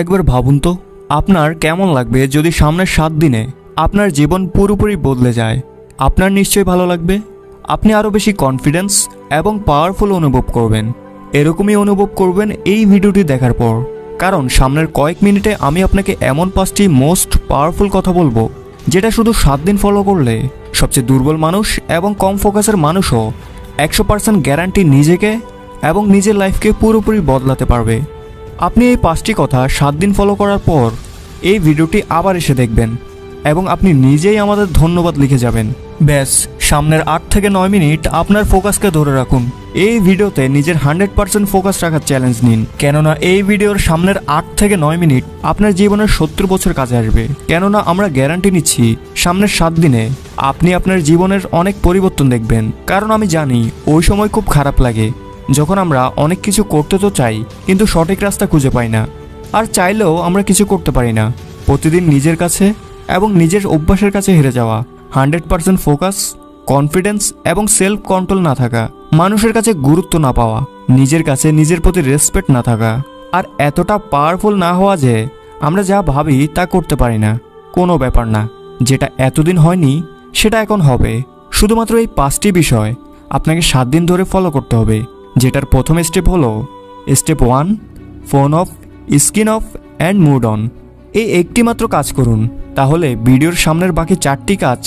একবার ভাবুন তো, আপনার কেমন লাগবে যদি সামনের সাত দিনে আপনার জীবন পুরোপুরি বদলে যায়? আপনার নিশ্চয়ই ভালো লাগবে। আপনি আরও বেশি কনফিডেন্স এবং পাওয়ারফুল অনুভব করবেন। এরকমই অনুভব করবেন এই ভিডিওটি দেখার পর। কারণ সামনের কয়েক মিনিটে আমি আপনাকে এমন পাঁচটি মোস্ট পাওয়ারফুল কথা বলব, যেটা শুধু সাত দিন ফলো করলে সবচেয়ে দুর্বল মানুষ এবং কম ফোকাসের মানুষও একশো পার্সেন্ট গ্যারান্টি নিজেকে এবং নিজের লাইফকে পুরোপুরি বদলাতে পারবে। আপনি এই পাঁচটি কথা সাত দিন ফলো করার পর এই ভিডিওটি আবার এসে দেখবেন এবং আপনি নিজেই আমাদের ধন্যবাদ লিখে যাবেন। ব্যাস, সামনের আট থেকে নয় মিনিট আপনার ফোকাসকে ধরে রাখুন। এই ভিডিওতে নিজের হান্ড্রেড পার্সেন্ট ফোকাস রাখার চ্যালেঞ্জ নিন। কেননা এই ভিডিওর সামনের আট থেকে নয় মিনিট আপনার জীবনের সত্তর বছর কাজে আসবে। কেননা আমরা গ্যারান্টি নিচ্ছি, সামনের সাত দিনে আপনি আপনার জীবনের অনেক পরিবর্তন দেখবেন। কারণ আমি জানি, ওই সময় খুব খারাপ লাগে। যখন আমরা অনেক কিছু করতে তো চাই, কিন্তু সঠিক রাস্তা খুঁজে পাই না। আর চাইলেও আমরা কিছু করতে পারি না। প্রতিদিন নিজের কাছে এবং নিজের অভ্যাসের কাছে হেরে যাওয়া, হান্ড্রেড পার্সেন্ট ফোকাস, কনফিডেন্স এবং সেলফ কন্ট্রোল না থাকা, মানুষের কাছে গুরুত্ব না পাওয়া, নিজের কাছে নিজের প্রতি রেসপেক্ট না থাকা, আর এতটা পাওয়ারফুল না হওয়া যে আমরা যা ভাবি তা করতে পারি না। কোনো ব্যাপার না। যেটা এতদিন হয়নি, সেটা এখন হবে। শুধুমাত্র এই পাঁচটি বিষয় আপনাকে সাত দিন ধরে ফলো করতে হবে। যেটার প্রথম স্টেপ হলো step one phone off screen off and mood on এই একটি মাত্র কাজ করুন, তাহলে ভিডিওর সামনের বাকি চারটি কাজ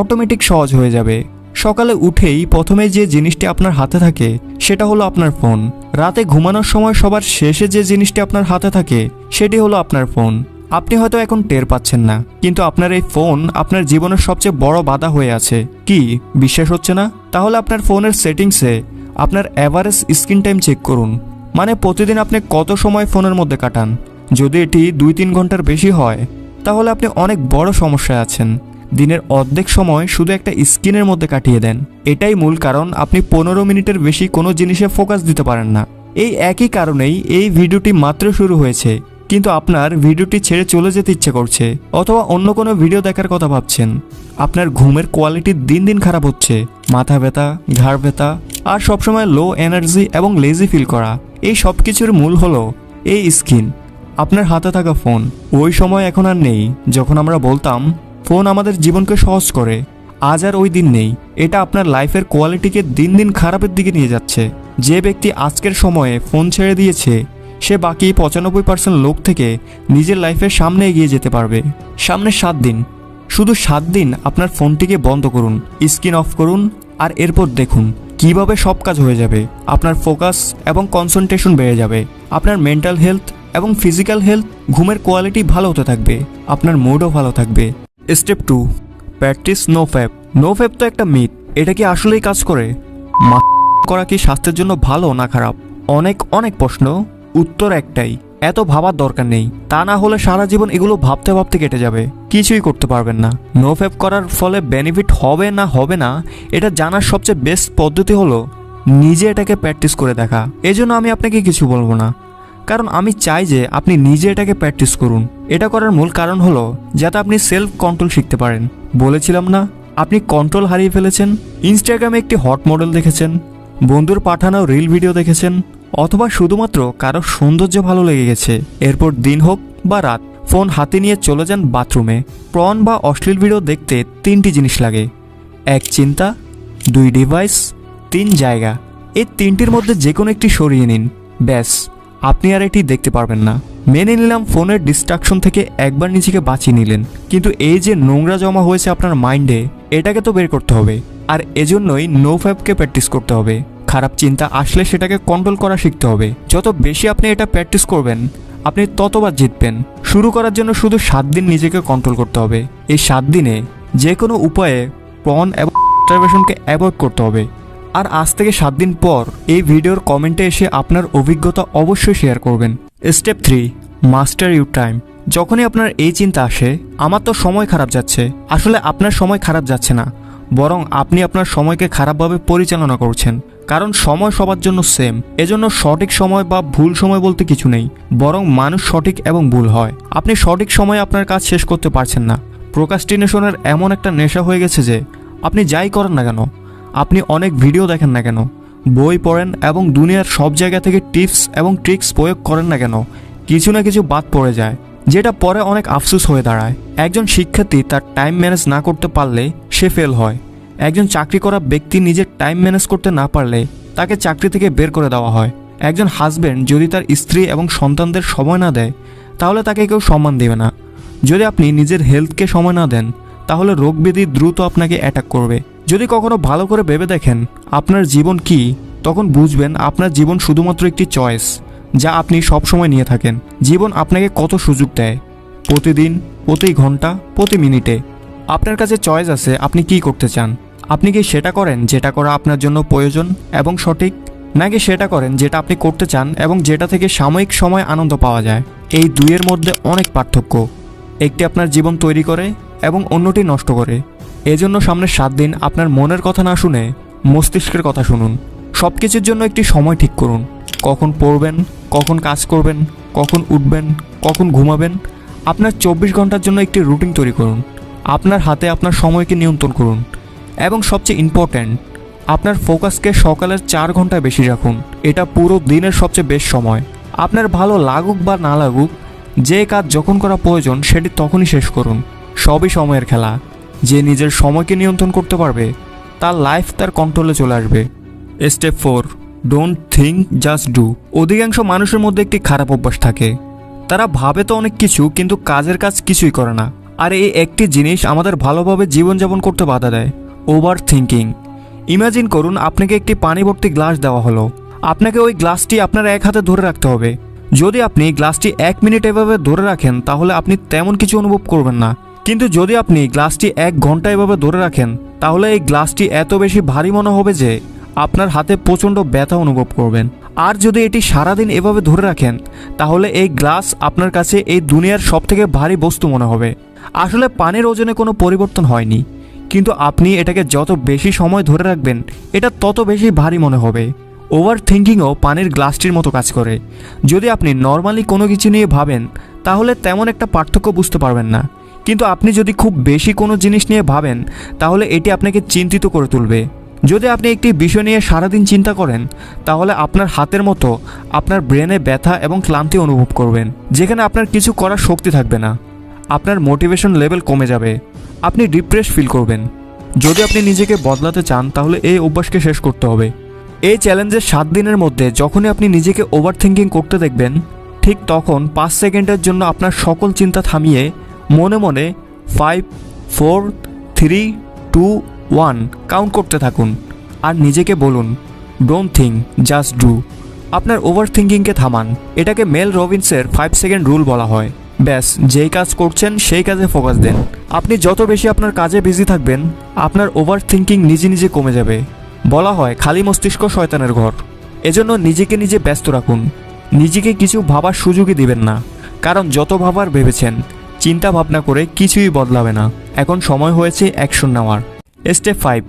অটোমেটিক সহজ হয়ে যাবে। সকালে উঠেই প্রথমে যে জিনিসটি আপনার হাতে থাকে, সেটা হলো আপনার ফোন রাতে ঘুমানোর সময় সবার শেষে যে জিনিসটি আপনার হাতে থাকে, সেটি হলো আপনার ফোন আপনি হয়তো এখন টের পাচ্ছেন না, কিন্তু আপনার এই ফোন আপনার জীবনের সবচেয়ে বড় বাধা হয়ে আছে। কি, বিশ্বাস হচ্ছে না? তাহলে আপনার ফোনের সেটিংসে আপনার অ্যাভারেজ স্ক্রিন টাইম চেক করুন। মানে প্রতিদিন আপনি কত সময় ফোনের মধ্যে কাটান? যদি এটি দুই তিন ঘণ্টার বেশি হয়, তাহলে আপনি অনেক বড় সমস্যায় আছেন। দিনের অর্ধেক সময় শুধু একটা স্ক্রিনের মধ্যে কাটিয়ে দেন। এটাই মূল কারণ আপনি পনেরো মিনিটের বেশি কোনো জিনিসে ফোকাস দিতে পারেন না। এই একই কারণেই এই ভিডিওটি মাত্র শুরু হয়েছে। কিন্তু আপনার ভিডিওটি ছেড়ে চলে যেতে ইচ্ছে করছে, অথবা অন্য কোনো ভিডিও দেখার কথা ভাবছেন। আপনার ঘুমের কোয়ালিটি দিন দিন খারাপ হচ্ছে, মাথা ব্যথা, ঘাড় ব্যথা, আর সবসময় লো এনার্জি এবং লেজি ফিল করা। এই সব কিছুর মূল হলো এই স্কিন আপনার হাতে থাকা ফোন ওই সময় এখন আর নেই, যখন আমরা বলতাম ফোন আমাদের জীবনকে সহজ করে। আজ আর ওই দিন নেই, এটা আপনার লাইফের কোয়ালিটিকে দিন দিন খারাপের দিকে নিয়ে যাচ্ছে। যে ব্যক্তি আজকের সময়ে ফোন ছেড়ে দিয়েছে সে বাকি পঁচানব্বই পার্সেন্ট লোক থেকে নিজের লাইফের সামনে এগিয়ে যেতে পারবে। সামনে সাত দিন। শুধু সাত দিন আপনার ফোনটিকে বন্ধ করুন, স্ক্রিন অফ করুন আর এরপর দেখুন কীভাবে সব কাজ হয়ে যাবে। আপনার ফোকাস এবং কনসেন্ট্রেশন বেড়ে যাবে। আপনার মেন্টাল হেলথ এবং ফিজিক্যাল হেলথ ঘুমের কোয়ালিটি ভালো হতে থাকবে। আপনার মুডও ভালো থাকবে। Step two practice no fap no fap তো একটা মিথ এটা কি আসলেই কাজ করে? মা, করা কি স্বাস্থ্যের জন্য ভালো না খারাপ? অনেক অনেক প্রশ্ন। উত্তর একটাই, এত ভাবার দরকার নেই। তা না হলে সারা জীবন এগুলো ভাবতে ভাবতে কেটে যাবে। কিছুই করতে পারবেন না। নো ফ্যাপ করার ফলে বেনিফিট হবে না হবে না, এটা জানার সবচেয়ে বেস্ট পদ্ধতি হলো নিজে এটাকে প্র্যাকটিস করে দেখা। এজন্য আমি আপনাকে কিছু বলব না। কারণ আমি চাই যে আপনি নিজে এটাকে প্র্যাকটিস করুন। এটা করার মূল কারণ হলো যাতে আপনি সেলফ কন্ট্রোল শিখতে পারেন। বলেছিলাম না? আপনি কন্ট্রোল হারিয়ে ফেলেছেন। ইনস্টাগ্রামে একটি হট মডেল দেখেছেন। বন্ধুর পাঠানো রিল ভিডিও দেখেছেন। অথবা শুধুমাত্র কারও সৌন্দর্য ভালো লেগে গেছে। এরপর দিন হোক বা রাত, ফোন হাতে নিয়ে চলে যান বাথরুমে। প্রন বা অশ্লীল ভিডিও দেখতে তিনটি জিনিস লাগে। এক চিন্তা, দুই ডিভাইস, তিন জায়গা। এই তিনটির মধ্যে যে কোনো একটি সরিয়ে নিন। ব্যাস, আপনি আর এটি দেখতে পারবেন না। মেনে নিলাম ফোনের ডিস্ট্রাকশন থেকে একবার নিজেকে বাঁচিয়ে নিলেন। কিন্তু এই যে নোংরা জমা হয়েছে আপনার মাইন্ডে, এটাকে তো বের করতে হবে। আর এজন্যই নো ফ্যাপকে প্র্যাকটিস করতে হবে। খারাপ চিন্তা আসলে সেটাকে কন্ট্রোল করা শিখতে হবে। যত বেশি আপনি এটা প্র্যাকটিস করবেন, আপনি ততবার জিতবেন। শুরু করার জন্য শুধু সাত দিন নিজেকে কন্ট্রোল করতে হবে। এই সাত দিনে যে কোনো উপায়ে পন এবং অ্যাভয়েড করতে হবে। আর আজ থেকে সাত দিন পর এই ভিডিওর কমেন্টে এসে আপনার অভিজ্ঞতা অবশ্যই শেয়ার করবেন। Step three master your time যখনই আপনার এই চিন্তা আসে, আমার তো সময় খারাপ যাচ্ছে। আসলে আপনার সময় খারাপ যাচ্ছে না, বরং আপনি আপনার সময়কে খারাপভাবে পরিচালনা করছেন। কারণ সময় সবার জন্য সেম এজন্য সঠিক সময় বা ভুল সময় বলতে কিছু নেই। বরং মানুষ সঠিক এবং ভুল হয়। আপনি সঠিক সময়ে আপনার কাজ শেষ করতে পারছেন না। প্রোকাস্টিনেশনের এমন একটা নেশা হয়ে গেছে যে, আপনি যাই করেন না কেন, আপনি অনেক ভিডিও দেখেন না কেন, বই পড়েন এবং দুনিয়ার সব জায়গা থেকে টিপস এবং ট্রিক্স প্রয়োগ করেন না কেন, কিছু না কিছু বাদ পড়ে যায়, যেটা পরে অনেক আফসোস হয়ে দাঁড়ায়। একজন শিক্ষার্থী তার টাইম ম্যানেজ না করতে পারলে সে ফেল হয়। একজন চাকরি করা ব্যক্তি নিজের টাইম ম্যানেজ করতে না পারলে তাকে চাকরি থেকে বের করে দেওয়া হয়। একজন হাজবেন্ড যদি তার স্ত্রী এবং সন্তানদের সময় না দেয়, তাহলে তাকে কেউ সম্মান দেবে না। যদি আপনি নিজের হেলথকে সময় না দেন, তাহলে রোগ ব্যাধি দ্রুত আপনাকে অ্যাটাক করবে। যদি কখনো ভালো করে ভেবে দেখেন আপনার জীবন কি, তখন বুঝবেন আপনার জীবন শুধুমাত্র একটি চয়েস যা আপনি সবসময় নিয়ে থাকেন। জীবন আপনাকে কত সুযোগ দেয়? প্রতিদিন, প্রতি ঘণ্টা, প্রতি মিনিটে। আপনার কাছে চয়েস আছে আপনি কি করতে চান? আপনি কি সেটা করেন যেটা করা আপনার জন্য প্রয়োজন এবং সঠিক? নাকি সেটা করেন যেটা আপনি করতে চান এবং যেটা থেকে সাময়িক সময় আনন্দ পাওয়া যায়? এই দুইয়ের মধ্যে অনেক পার্থক্য। একটি আপনার জীবন তৈরি করে এবং অন্যটি নষ্ট করে। এজন্য সামনের সাত দিন আপনার মনের কথা না শুনে মস্তিষ্কের কথা শুনুন। সব কিছুর জন্য একটি সময় ঠিক করুন। কখন পড়বেন, কখন কাজ করবেন, কখন উঠবেন, কখন ঘুমাবেন, আপনার চব্বিশ ঘণ্টার জন্য একটি রুটিন তৈরি করুন। আপনার হাতে আপনার সময়কে নিয়ন্ত্রণ করুন। এবং সবচেয়ে ইম্পর্ট্যান্ট আপনার ফোকাসকে সকালের চার ঘন্টায় বেশি রাখুন। এটা পুরো দিনের সবচেয়ে বেশ সময়। আপনার ভালো লাগুক বা না লাগুক, যে কাজ যখন করা প্রয়োজন সেটি তখনই শেষ করুন। সবই সময়ের খেলা। যে নিজের সময়কে নিয়ন্ত্রণ করতে পারবে, তার লাইফ তার কন্ট্রোলে চলে আসবে। Step four don't think just do অধিকাংশ মানুষের মধ্যে একটি খারাপ অভ্যাস থাকে। তারা ভাবে তো অনেক কিছু, কিন্তু কাজের কাজ কিছুই করে না। আর এই একটি জিনিস আমাদের ভালোভাবে জীবনযাপন করতে বাধা দেয়। ওভার থিঙ্কিং ইমাজিন করুন আপনাকে একটি পানি ভর্তি গ্লাস দেওয়া হলো। আপনাকে ওই গ্লাসটি আপনার এক হাতে ধরে রাখতে হবে। যদি আপনি গ্লাসটি এক মিনিট এভাবে ধরে রাখেন, তাহলে আপনি তেমন কিছু অনুভব করবেন না। কিন্তু যদি আপনি গ্লাসটি এক ঘণ্টা এভাবে ধরে রাখেন, তাহলে এই গ্লাসটি এত বেশি ভারী মনে হবে যে আপনার হাতে প্রচণ্ড ব্যথা অনুভব করবেন। আর যদি এটি সারাদিন এভাবে ধরে রাখেন, তাহলে এই গ্লাস আপনার কাছে এই দুনিয়ার সবথেকে ভারী বস্তু মনে হবে। আসলে পানির ওজনে কোনো পরিবর্তন হয়নি। কিন্তু আপনি এটাকে যত বেশি সময় ধরে রাখবেন, এটা তত বেশি ভারী মনে হবে। ওভার থিঙ্কিংও পানির গ্লাসটির মতো কাজ করে। যদি আপনি নর্মালি কোনো কিছু নিয়ে ভাবেন, তাহলে তেমন একটা পার্থক্য বুঝতে পারবেন না। কিন্তু আপনি যদি খুব বেশি কোনো জিনিস নিয়ে ভাবেন, তাহলে এটি আপনাকে চিন্তিত করে তুলবে। যদি আপনি একটি বিষয় নিয়ে সারাদিন চিন্তা করেন, তাহলে আপনার হাতের মতো আপনার ব্রেনে ব্যথা এবং ক্লান্তি অনুভব করবেন, যেখানে আপনার কিছু করার শক্তি থাকবে না। আপনার মোটিভেশন লেভেল কমে যাবে। আপনি ডিপ্রেস ফিল করবেন। যদি আপনি নিজেকে বদলাতে চান, তাহলে এই অভ্যাসকে শেষ করতে হবে। এই চ্যালেঞ্জের সাত দিনের মধ্যে যখনই আপনি নিজেকে ওভার থিঙ্কিং করতে দেখবেন, ঠিক তখন পাঁচ সেকেন্ডের জন্য আপনার সকল চিন্তা থামিয়ে মনে মনে five four three two one count করতে থাকুন। আর নিজেকে বলুন ডোন্ট থিঙ্ক জাস্ট ডু আপনার ওভার থিঙ্কিংকে থামান। এটাকে মেল রবিন্সের ফাইভ সেকেন্ড রুল বলা হয়। ব্যাস, যেই কাজ করছেন সেই কাজে ফোকাস দেন। আপনি যত বেশি আপনার কাজে বিজি থাকবেন, আপনার ওভার থিঙ্কিং নিজে নিজে কমে যাবে। বলা হয়, খালি মস্তিষ্ক শয়তানের ঘর। এজন্য নিজেকে নিজে ব্যস্ত রাখুন। নিজেকে কিছু ভাবার সুযোগই দিবেন না। কারণ যত ভাবার ভেবেছেন, চিন্তা ভাবনা করে কিছুই বদলাবে না। এখন সময় হয়েছে অ্যাকশন নেওয়ার। স্টেপ ফাইভ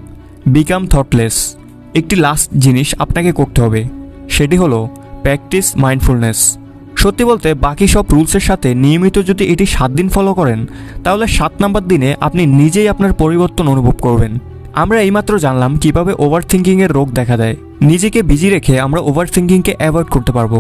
বিকাম থটলেস একটি লাস্ট জিনিস আপনাকে করতে হবে। সেটি হলো প্র্যাকটিস মাইন্ডফুলনেস সত্যি বলতে বাকি সব রুলসের সাথে নিয়মিত যদি এটি সাত দিন ফলো করেন, তাহলে সাত নাম্বার দিনে আপনি নিজেই আপনার পরিবর্তন অনুভব করবেন। আমরা এইমাত্র জানলাম কীভাবে ওভার থিঙ্কিংয়ের রোগ দেখা দেয়। নিজেকে বিজি রেখে আমরা ওভার থিঙ্কিংকে অ্যাভয়েড করতে পারব।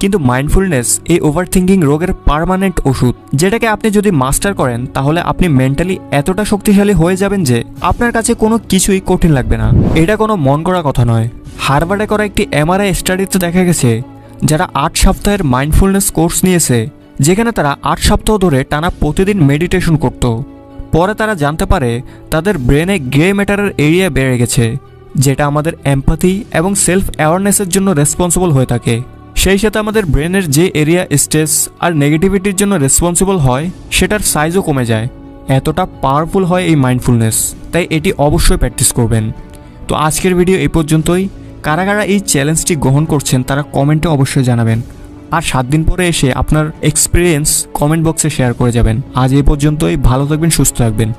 কিন্তু মাইন্ডফুলনেস এই ওভার থিঙ্কিং রোগের পার্মানেন্ট ওষুধ, যেটাকে আপনি যদি মাস্টার করেন, তাহলে আপনি মেন্টালি এতটা শক্তিশালী হয়ে যাবেন যে আপনার কাছে কোনো কিছুই কঠিন লাগবে না। এটা কোনো মন করা কথা নয়। হারবার্ডে করা একটি এমআরআই স্টাডিতে দেখা গেছে যারা আট সপ্তাহের মাইন্ডফুলনেস কোর্স নিয়েছে, যেখানে তারা আট সপ্তাহ ধরে টানা প্রতিদিন মেডিটেশন করত। পরে তারা জানতে পারে তাদের ব্রেনে গ্রে ম্যাটারের এরিয়া বেড়ে গেছে, যেটা আমাদের এমপ্যাথি এবং সেলফ অ্যাওয়ারনেসের জন্য রেসপন্সিবল হয়ে থাকে। সেই সাথে আমাদের ব্রেনের যে এরিয়া স্ট্রেস আর নেগেটিভিটির জন্য রেসপন্সিবল হয়, সেটার সাইজও কমে যায়। এতটা পাওয়ারফুল হয় এই মাইন্ডফুলনেস তাই এটি অবশ্যই প্র্যাকটিস করবেন। তো আজকের ভিডিও এই পর্যন্তই। কারা কারা এই চ্যালেঞ্জটি গ্রহণ করছেন, তারা কমেন্টে অবশ্যই জানাবেন। আর সাত দিন পরে এসে আপনার এক্সপিরিয়েন্স কমেন্ট বক্সে শেয়ার করে যাবেন। আজ এই পর্যন্তই, ভালো থাকবেন, সুস্থ থাকবেন।